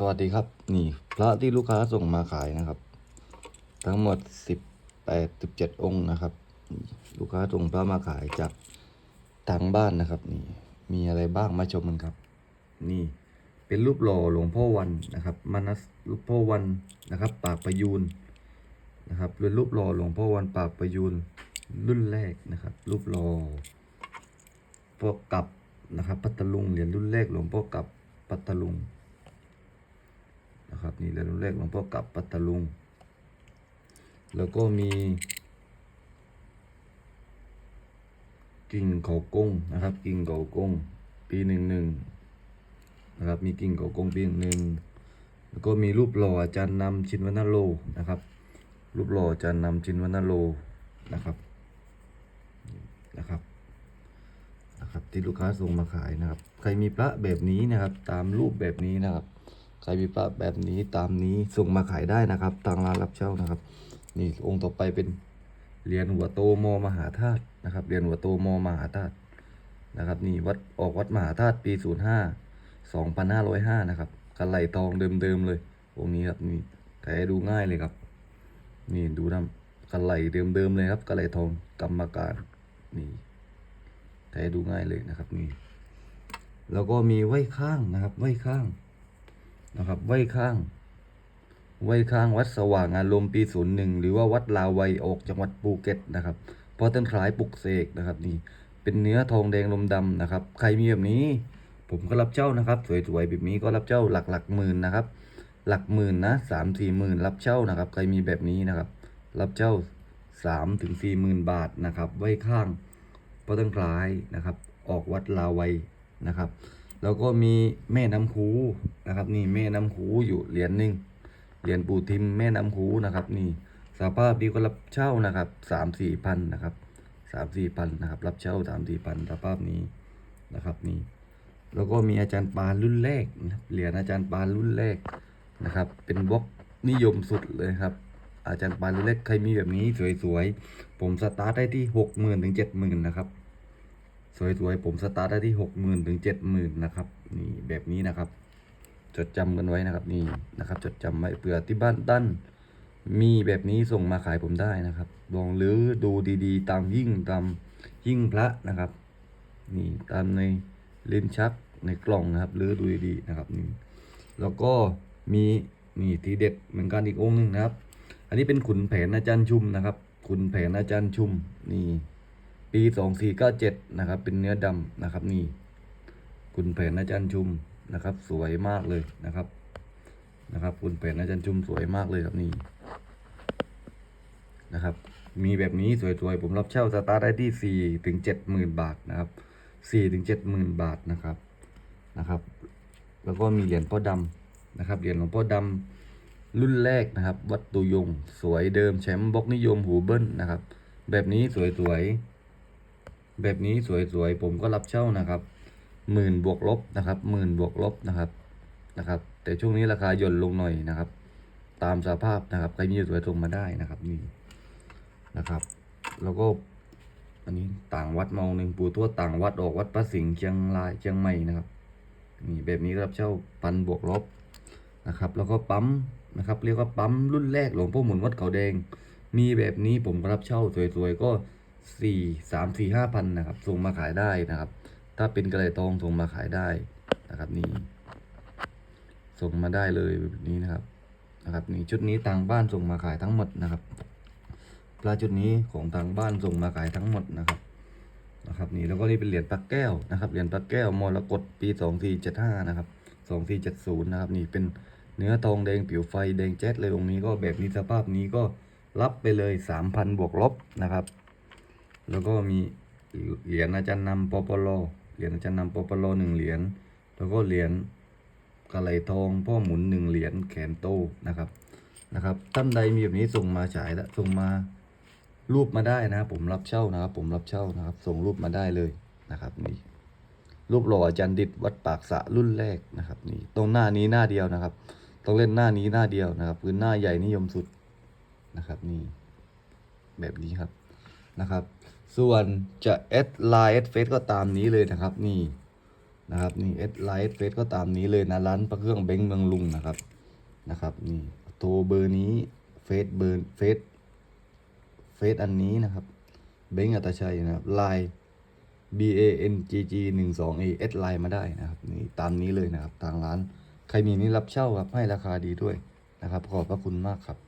สวัสดีครับ นี่ พระที่ลูกค้าส่งมาขายนะครับ ทั้งหมดสิบแปดสิบเจ็ดองค์นะครับ ลูกค้าส่งพระมาขายจากทางบ้านนะครับ นี่ มีอะไรบ้างมาชมกันครับ นี่เป็นรูปหล่อหลวงพ่อวันนะครับมานัสรูปพ่อวันนะครับ ปากประยูนนะครับเป็นรูปหล่อหลวงพ่อวันปากประยูนรุ่นแรกนะครับ รูปหล่อพ่อกับนะครับ ปัตตลุงเหรียญรุ่นแรกหลวงพ่อกับปัตตลุง นะครับนี่เหรียญรุ่นแรกหลวงพ่อกับปัตตลุง แล้วก็มีกิ่งเขากงนะครับ กิ่งเขากงปีหนึ่งหนึ่งนะครับมีกิ่งเขากงปีหนึ่งแล้วก็มีรูปหล่ออาจารย์นำชินวรรณโลนะครับ รูปหล่ออาจารย์นำชินวรรณโลนะครับนะครับนะครับที่ลูกค้าส่งมาขายนะครับ ใครมีพระแบบนี้นะครับ ตามรูปแบบนี้นะครับ ใครมีพระแบบนี้ตามนี้ส่งมาขายได้นะครับทางร้านรับเช่านะครับ นี่องค์ต่อไปเป็นเหรียญหัวโตมมหาธาตุนะครับเหรียญหัวโตมมหาธาตุนะครับนี่วัดออกวัดมหาธาตุปีศูนย์ห้าสองพันห้าร้อยห้านะครับกระไหลทองเดิมๆเลยองค์นี้ครับนี่แท้ดูง่ายเลยครับ นี่ดูนะกระไหลเดิมๆเลยครับกระไหลทองกรรมการนี่แท้ดูง่ายเลยนะครับนี่แล้วก็มีไว้ข้างนะครับไว้ข้าง นะครับไว้ข้างไว้ข้างวัดสว่างอารมณ์ปีศูนย์หนึ่งหรือว่าวัดลาวัยออกจังหวัดภูเก็ตนะครับพราะต้นคล้ายปลุกเสกนะครับนี่เป็นเนื้อทองแดงลมดำนะครับ ใครมีแบบนี้ ผมก็รับเจ้านะครับ สวยๆแบบนี้ก็รับเจ้าหลักหลักหมื่นนะครับ หลักหมื่นนะสามสี่หมื่นรับเช่านะครับ ใครมีแบบนี้นะครับ รับเช่าสามถึงสี่หมื่นบาทนะครับ ไว้ข้างพราะต้นคล้ายนะครับ ออกวัดลาวัยนะครับ แล้วก็มีแม่น้ำคูนะครับ นี่แม่น้ำคูอยู่เหรียญหนึ่งเหรียญปู่ทิมแม่น้ำคูนะครับ นี่สภาพดีก็รับเช่านะครับสามสี่พันนะครับสามสี่พันนะครับ รับเช่าสามสี่พันสภาพนี้นะครับนี่แล้วก็มีอาจารย์ปานรุ่นแรกเหรียญอาจารย์ปานรุ่นแรกนะครับ เป็นบล็อกนิยมสุดเลยครับ อาจารย์ปานรุ่นแรกใครมีแบบนี้สวยๆผมสตาร์ทได้ที่หกหมื่นถึงเจ็ดหมื่นนะครับ สวยๆ ผมสตาร์ทได้ที่หกหมื่นถึงเจ็ดหมื่นนะครับ นี่แบบนี้นะครับ จดจำกันไว้นะครับ นี่นะครับ จดจำไว้เผื่อที่บ้านตั้น มีแบบนี้ส่งมาขายผมได้นะครับ ลองลื้อดูดีๆ ตามยิ่งตามยิ่งพระนะครับ นี่ตามในลิ้นชักในกล่องนะครับลื้อดูดีๆนะครับนี่แล้วก็มีนี่ทีเด็ดเหมือนกันอีกองค์หนึงนะครับ อันนี้เป็นขุนแผนอาจารย์ชุมนะครับ ขุนแผนอาจารย์ชุมนี่ ปีสองสี่เก้าเจ็ดนะครับ เป็นเนื้อดำนะครับ นี่ คุณแผนอาจารย์ชุมนะครับ สวยมากเลยนะครับ นะครับ คุณแผนอาจารย์ชุมสวยมากเลยครับนี่นะครับ มีแบบนี้สวยๆ ผมรับเช่าสตาร์ทได้ที่สี่ถึงเจ็ดหมื่นบาทนะครับสี่ถึงเจ็ดหมื่นบาทนะครับนะครับ แล้วก็มีเหรียญพ่อดำนะครับเหรียญหลวงพ่อดำรุ่นแรกนะครับ วัดตุยง สวยเดิมแชมป์บล็อกนิยมหูเบิ้ลนะครับ แบบนี้สวยๆ แบบนี้สวยๆผมก็รับเช่านะครับหมื่นบวกลบนะครับหมื่นบวกลบนะครับนะครับ แต่ช่วงนี้ราคาหย่อนลงหน่อยนะครับ ตามสภาพนะครับใครมีสวยส่งมาได้นะครับนี่นะครับ แล้วก็อันนี้ต่างวัดมองหนึ่งปู่ทวต่างวัดออกวัดพระสิงห์เชียงรายเชียงใหม่นะครับนี่แบบนี้รับเช่าพันบวกลบนะครับ แล้วก็ปั๊มนะครับ เรียกว่าปั๊มรุ่นแรกหลวงพ่อหมุนวัดเขาแดง มีแบบนี้ผมก็รับเช่าสวยๆก็ สี่สามสี่ห้าพันนะครับ ส่งมาขายได้นะครับ ถ้าเป็นกระไรทองส่งมาขายได้นะครับนี่ส่งมาได้เลยแบบนี้นะครับนะครับนี่ชุดนี้ทางบ้านส่งมาขายทั้งหมดนะครับปลาชุดนี้ของทางบ้านส่งมาขายทั้งหมดนะครับนะครับนี่แล้วก็นี่เป็นเหรียญปลาแก้วนะครับเหรียญปลาแก้วมรกตปีสองสี่เจ็ดห้านะครับสองสี่เจ็ดศูนย์นะครับนี่เป็นเนื้อทองแดงผิวไฟแดงแจ๊ดเลยองค์นี้ก็แบบนี้สภาพนี้ก็รับไปเลยสามพันบวกลบนะครับ แล้วก็มีเหรียญอาจารย์นำปปลเหรียญอาจารย์นำปปลหนึ่งเหรียญแล้วก็เหรียญกระไหลทองพ่อหมุนหนึ่งเหรียญแขนโตนะครับนะครับท่านใดมีแบบนี้ส่งมาฉายละส่งมารูปมาได้นะผมรับเช่านะครับ ผมรับเช่านะครับ ส่งรูปมาได้เลยนะครับนี่รูปหล่ออาจารย์ดิดวัดปากสะรุ่นแรกนะครับนี่ตรงหน้านี้หน้าเดียวนะครับต้องเล่นหน้านี้หน้าเดียวนะครับคือหน้าใหญ่นิยมสุดนะครับนี่แบบนี้ครับ นะครับ ส่วนจะแอดไลน์แอดเฟซก็ตามนี้เลยนะครับ นี่นะครับนี่เอสไลท์เฟซก็ตามนี้เลยนะร้านประเครื่องเบงค์เมืองลุงนะครับนะครับนี่โทรเบอร์นี้เฟซเบอร์เฟซเฟซอันนี้นะครับเบงค์อัตชัยนะครับไลน์ B A N G G หนึ่งสอง A เอสไลน์มาได้นะครับนี่ตามนี้เลยนะครับทางร้าน ใครมีนี่รับเช่าครับให้ราคาดีด้วยนะครับ ขอบพระคุณมากครับ